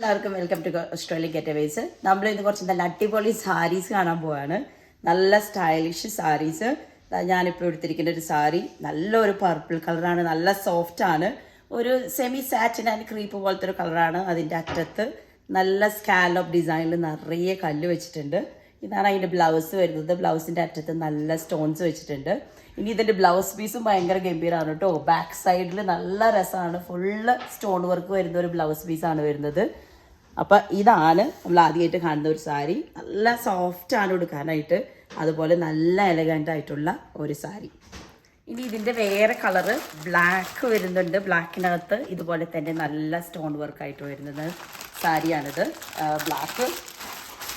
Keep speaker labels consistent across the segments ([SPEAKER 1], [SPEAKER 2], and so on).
[SPEAKER 1] എല്ലാവർക്കും welcome to Australia ഗെറ്റവേസ് നമ്മൾ ഇന്ന് കുറച്ച് നല്ല അടിപൊളി സാരീസ് കാണാൻ പോവാണ്. നല്ല സ്റ്റൈലിഷ് സാരീസ് ഞാനിപ്പോൾ എടുത്തിരിക്കുന്ന ഒരു സാരി നല്ലൊരു പർപ്പിൾ കളറാണ് നല്ല സോഫ്റ്റ് ആണ്. ഒരു സെമി സാറ്റിൻ ആൻഡ് ക്രീപ്പ് പോലത്തെ ഒരു കളറാണ് അതിന്റെ അറ്റത്ത്. നല്ല സ്കാലപ്പ് ഡിസൈനിൽ നിറയെ കല്ല് വെച്ചിട്ടുണ്ട്. ഇതാണ് അതിന്റെ ബ്ലൗസ് വരുന്നത്. ബ്ലൗസിന്റെ അറ്റത്ത് നല്ല സ്റ്റോൺസ് വെച്ചിട്ടുണ്ട്. ഇനി ഇതിന്റെ ബ്ലൗസ് പീസും ഭയങ്കര ഗംഭീരമാണ് കേട്ടോ ബാക്ക് സൈഡിൽ നല്ല രസമാണ് ഫുള്ള് സ്റ്റോൺ വർക്ക് വരുന്ന ഒരു ബ്ലൗസ് പീസാണ് വരുന്നത്. അപ്പം ഇതാണ് നമ്മൾ ആദ്യമായിട്ട് കാണുന്ന ഒരു സാരി. നല്ല സോഫ്റ്റ് ആണ് എടുക്കാനായിട്ട് അതുപോലെ നല്ല എലഗന്റ് ആയിട്ടുള്ള ഒരു സാരി. ഇനി ഇതിന്റെ വേറെ കളറ് ബ്ലാക്ക് വരുന്നുണ്ട്. ബ്ലാക്കിനകത്ത് ഇതുപോലെ തന്നെ നല്ല സ്റ്റോൺ വർക്ക് ആയിട്ട് വരുന്നത് സാരിയാണിത്. ബ്ലാക്ക്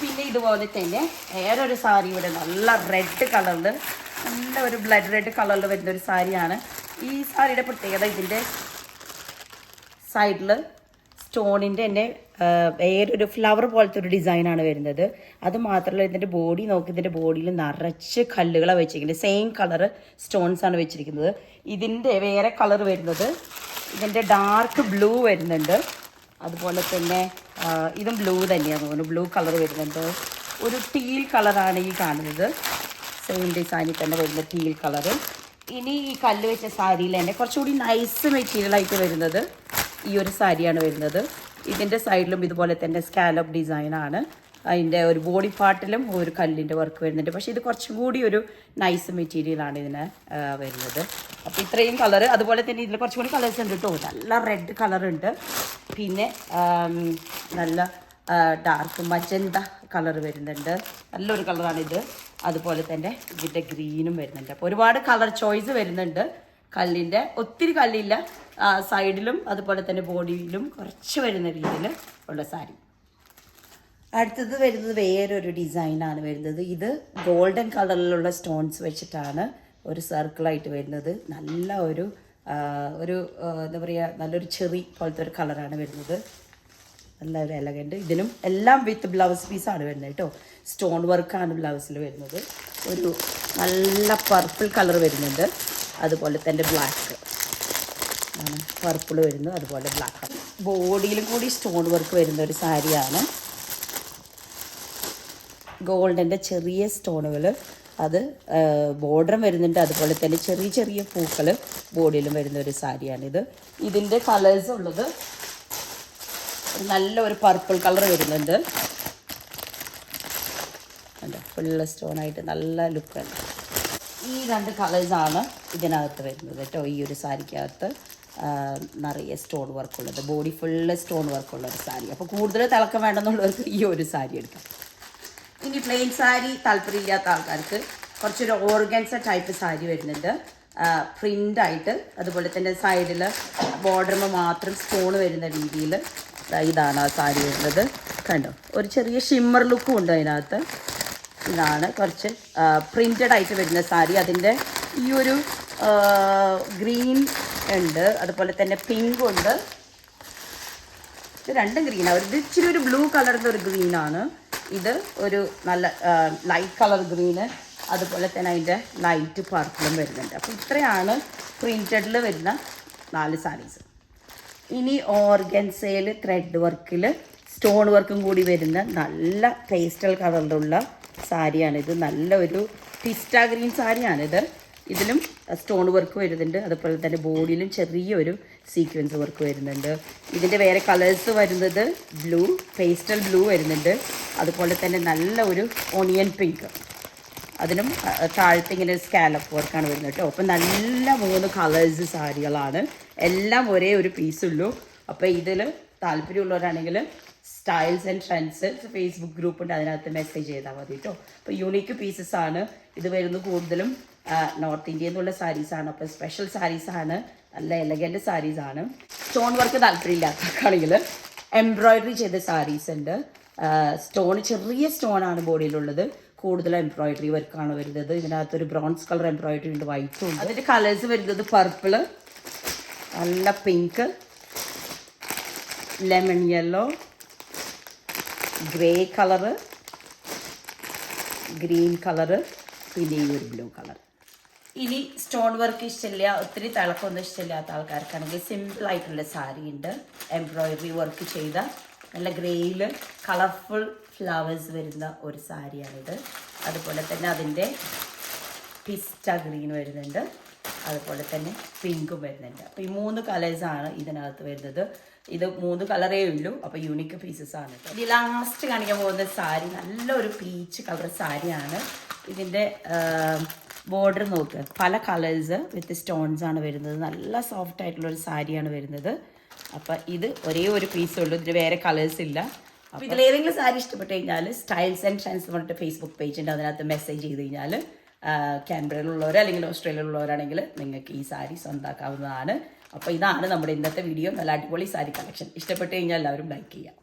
[SPEAKER 1] പിന്നെ ഇതുപോലെ തന്നെ വേറൊരു സാരി ഇവിടെ നല്ല റെഡ് കളറിൽ നല്ല ഒരു ബ്ലഡ് റെഡ് കളറിൽ വരുന്ന ഒരു സാരിയാണ്. ഈ സാരിയുടെ പ്രത്യേകത ഇതിന്റെ സൈഡിൽ സ്റ്റോണിന്റെ തന്നെ വേറൊരു ഫ്ലവർ പോലത്തെ ഒരു ഡിസൈനാണ് വരുന്നത്. അത് മാത്രമല്ല ഇതിന്റെ ബോഡി നോക്കി ഇതിന്റെ ബോഡിയിൽ നിറച്ച് കല്ലുകളാണ് വെച്ചിരിക്കുന്നത്. സെയിം കളറ് ആണ് വെച്ചിരിക്കുന്നത്. ഇതിന്റെ വേറെ കളർ വരുന്നത് ഇതിന്റെ ഡാർക്ക് ബ്ലൂ വരുന്നുണ്ട്. അതുപോലെ തന്നെ ഇതും ബ്ലൂ തന്നെയാണ് തോന്നുന്നു. ബ്ലൂ കളർ വരുന്നുണ്ട്. ഒരു ടീൽ കളറാണ് ഈ കാണുന്നത്. സെയിം ഡിസൈനിൽ തന്നെ വരുന്ന ടീൽ കളർ ഇനി ഈ കല്ല് വെച്ച സാരിയിൽ തന്നെ കുറച്ചുകൂടി നൈസ് മെറ്റീരിയൽ ആയിട്ട് വരുന്നത്. ഈ ഒരു സാരിയാണ് വരുന്നത്. ഇതിന്റെ സൈഡിലും ഇതുപോലെ തന്നെ സ്കാലപ്പ് ഡിസൈനാണ് അതിന്റെ ഒരു ബോഡി പാർട്ടിലും ഒരു കല്ലിന്റെ വർക്ക് വരുന്നുണ്ട്. പക്ഷേ ഇത് കുറച്ചും കൂടി ഒരു നൈസ് മെറ്റീരിയലാണ് ഇതിന് വരുന്നത്. അപ്പോൾ ഇത്രയും കളർ അതുപോലെ തന്നെ ഇതിൽ കുറച്ചും കൂടി കളേഴ്സ് ഉണ്ട് കേട്ടോ നല്ല റെഡ് കളറുണ്ട് പിന്നെ നല്ല ഡാർക്ക് മജന്ത കളർ വരുന്നുണ്ട്. നല്ലൊരു കളറാണിത് അതുപോലെ തന്നെ ഇതിന്റെ ഗ്രീനും വരുന്നുണ്ട്. അപ്പോൾ ഒരുപാട് കളർ ചോയ്സ് വരുന്നുണ്ട്. കല്ലിന്റെ ഒത്തിരി കല്ലില്ല. സൈഡിലും അതുപോലെ തന്നെ ബോഡിയിലും കുറച്ച് വരുന്ന രീതിയിൽ ഉള്ള സാരി. അടുത്തത് വരുന്നത് വേറൊരു ഡിസൈനാണ് വരുന്നത്. ഇത് ഗോൾഡൻ കളറിലുള്ള സ്റ്റോൺസ് വെച്ചിട്ടാണ് ഒരു സർക്കിളായിട്ട് വരുന്നത്. നല്ല ഒരു ഒരു എന്താ പറയുക നല്ലൊരു ചെറി പോലത്തെ ഒരു കളറാണ് വരുന്നത്. നല്ല ഒരു എലഗന്റ് ഇതിനും എല്ലാം വിത്ത് ബ്ലൗസ് പീസാണ് വരുന്നത് കേട്ടോ. സ്റ്റോൺ വർക്കാണ് ബ്ലൗസിൽ വരുന്നത്. ഒരു നല്ല പർപ്പിൾ കളർ വരുന്നുണ്ട്. അതുപോലെ തന്നെ ബ്ലാക്ക് പർപ്പിൾ വരുന്നു അതുപോലെ ബ്ലാക്ക് ബോഡിയിലും കൂടി സ്റ്റോൺ വർക്ക് വരുന്ന ഒരു സാരിയാണ്. ഗോൾഡിന്റെ ചെറിയ സ്റ്റോണുകൾ അത് ബോർഡറും വരുന്നുണ്ട് അതുപോലെ തന്നെ ചെറിയ ചെറിയ പൂക്കൾ ബോഡിയിലും വരുന്ന ഒരു സാരിയാണിത്. ഇതിന്റെ കളേഴ്സ് ഉള്ളത് നല്ല ഒരു പർപ്പിൾ കളർ വരുന്നുണ്ട്. കണ്ടോ? സ്റ്റോൺ ആയിട്ട് നല്ല ലുക്കാണ് ഈ രണ്ട് കളേഴ്സാണ് ഇതിനകത്ത് വരുന്നത് കേട്ടോ. ഈ ഒരു സാരിക്കകത്ത് നിറയെ സ്റ്റോൺ വർക്കുള്ളത് ബോഡി ഫുള്ള് സ്റ്റോൺ വർക്ക് ഉള്ള ഒരു സാരി. അപ്പോൾ കൂടുതൽ തിളക്കം വേണ്ടെന്നുള്ളവർക്ക് ഈ ഒരു സാരി എടുക്കാം. ഇനി പ്ലെയിൻ സാരി താല്പര്യമില്ലാത്ത ആൾക്കാർക്ക് കുറച്ചൊരു ഓർഗൻസ ടൈപ്പ് സാരി വരുന്നുണ്ട്. പ്രിന്റ് ആയിട്ട് അതുപോലെ തന്നെ സൈഡിൽ ബോർഡറിന് മാത്രം സ്റ്റോൺ വരുന്ന രീതിയിൽ ഇതാണ് ആ സാരി വരുന്നത്. കണ്ടോ? ഒരു ചെറിയ ഷിമ്മർ ലുക്കും ഉണ്ട് അതിനകത്ത്. ഇതാണ് കുറച്ച് പ്രിന്റഡ് ആയിട്ട് വരുന്ന സാരി. അതിന്റെ ഈ ഒരു ഗ്രീൻ ഉണ്ട്. അതുപോലെ തന്നെ പിങ്ക് ഉണ്ട്. ഇത് രണ്ടും ഗ്രീനാണ് ഇത് ഇച്ചിരി ഒരു ബ്ലൂ കളറിന്റെ ഒരു ഗ്രീനാണ് ഇത് ഒരു നല്ല ലൈറ്റ് കളർ ഗ്രീന് അതുപോലെ തന്നെ അതിന്റെ ലൈറ്റ് പർപ്പിളും വരുന്നുണ്ട്. അപ്പോൾ ഇത്രയാണ് പ്രിന്റഡിൽ വരുന്ന നാല് സാരീസ്. ഇനി ഓർഗൻസയിൽ ത്രെഡ് വർക്കിൽ സ്റ്റോൺ വർക്കും കൂടി വരുന്ന നല്ല പേസ്റ്റൽ കളറിലുള്ള സാരിയാണ്. ഇത് നല്ല ഒരു പിസ്റ്റ ഗ്രീൻ സാരിയാണിത് ഇതിലും സ്റ്റോൺ വർക്ക് വരുന്നുണ്ട്. അതുപോലെ തന്നെ ബോഡിയിലും ചെറിയൊരു സീക്വൻസ് വർക്ക് വരുന്നുണ്ട്. ഇതിന്റെ വേറെ കളേഴ്സ് വരുന്നത് ബ്ലൂ പേസ്റ്റൽ ബ്ലൂ വരുന്നുണ്ട്. അതുപോലെ തന്നെ നല്ല ഒരു ഓണിയൻ പിങ്ക് അതിനും താഴത്തെ ഇങ്ങനെ സ്കാലപ്പ് വർക്കാണ് വരുന്നത് കേട്ടോ. അപ്പം നല്ല മൂന്ന് കളേഴ്സ് സാരികളാണ്. എല്ലാം ഒരേ ഒരു പീസുള്ളൂ അപ്പോൾ ഇതിൽ താല്പര്യമുള്ളവരാണെങ്കിൽ styles and trends Facebook group ഉണ്ട്. അതിനകത്ത് മെസ്സേജ് ചെയ്താൽ മതി കേട്ടോ അപ്പോൾ യൂണീക്ക് പീസസ് ആണ്. ഇത് വരുന്നത് കൂടുതലും നോർത്ത് ഇന്ത്യയിൽ നിന്നുള്ള സാരീസാണ് അപ്പോൾ സ്പെഷ്യൽ സാരീസാണ് നല്ല എലഗന്റ് സാരീസാണ് സ്റ്റോൺ വർക്ക് താല്പര്യമില്ലാത്തക്കാണെങ്കിൽ എംബ്രോയിഡറി ചെയ്ത സാരീസ് ഉണ്ട്. സ്റ്റോൺ ചെറിയ സ്റ്റോൺ ആണ് ബോഡിയിലുള്ളത് കൂടുതൽ എംബ്രോയിഡറി വർക്കാണ് വരുന്നത്. ഇതിനകത്തൊരു ബ്രോൺസ് കളർ എംബ്രോയിഡറി ഉണ്ട് വൈറ്റും ഉണ്ട്. അതിന്റെ കളേഴ്സ് വരുന്നത് പർപ്പിൾ നല്ല pink lemon yellow grey colour green colour പിന്നെ ഈ ഒരു ബ്ലൂ കളർ ഇനി സ്റ്റോൺ വർക്ക് ഇഷ്ടമില്ല ഒത്തിരി തിളക്കമൊന്നും ഇഷ്ടമില്ലാത്ത ആൾക്കാർക്കാണെങ്കിൽ സിമ്പിൾ ആയിട്ടുള്ള സാരി ഉണ്ട്. എംബ്രോയിഡറി വർക്ക് ചെയ്ത നല്ല ഗ്രേയിൽ കളർഫുൾ ഫ്ലവേഴ്സ് വരുന്ന ഒരു സാരിയാണിത്. അതുപോലെ തന്നെ അതിന്റെ പിസ്റ്റ ഗ്രീൻ വരുന്നുണ്ട്. അതുപോലെ തന്നെ പിങ്കും വരുന്നുണ്ട്. അപ്പോൾ ഈ മൂന്ന് കളേഴ്സാണ് ഇതിനകത്ത് വരുന്നത്. ഇത് മൂന്ന് കളറേ ഉള്ളൂ. അപ്പോൾ യൂണിക്ക് പീസസ് ആണ് ഇത് ലാസ്റ്റ് കാണിക്കാൻ പോകുന്ന സാരി നല്ലൊരു പീച്ച് കളർ സാരിയാണ്. ഇതിന്റെ ബോർഡർ നോക്ക്. പല കളേഴ്സ് വിത്ത് സ്റ്റോൺസ് ആണ് വരുന്നത്. നല്ല സോഫ്റ്റ് ആയിട്ടുള്ള ഒരു സാരിയാണ് വരുന്നത്. അപ്പം ഇത് ഒരേ ഒരു പീസേ ഉള്ളൂ. ഇതിന് വേറെ കളേഴ്സ് ഇല്ല. അപ്പോൾ ഇതിലേതെങ്കിലും സാരി ഇഷ്ടപ്പെട്ട് കഴിഞ്ഞാൽ സ്റ്റൈൽസ് ആൻഡ് ട്രെൻഡ്സ് പറഞ്ഞിട്ട് ഫേസ്ബുക്ക് പേജ് ഉണ്ട്. അതിനകത്ത് മെസ്സേജ് ചെയ്ത് കഴിഞ്ഞാൽ ക്യാൻബറയിലുള്ളവർ അല്ലെങ്കിൽ ഓസ്ട്രേലിയയിലുള്ളവരാണെങ്കിൽ നിങ്ങൾക്ക് ഈ സാരി സ്വന്തമാക്കാവുന്നതാണ് അപ്പോൾ ഇതാണ് നമ്മുടെ ഇന്നത്തെ വീഡിയോ നല്ല അടിപൊളി സാരി കളക്ഷൻ ഇഷ്ടപ്പെട്ട് കഴിഞ്ഞാൽ എല്ലാവരും ലൈക്ക് ചെയ്യുക.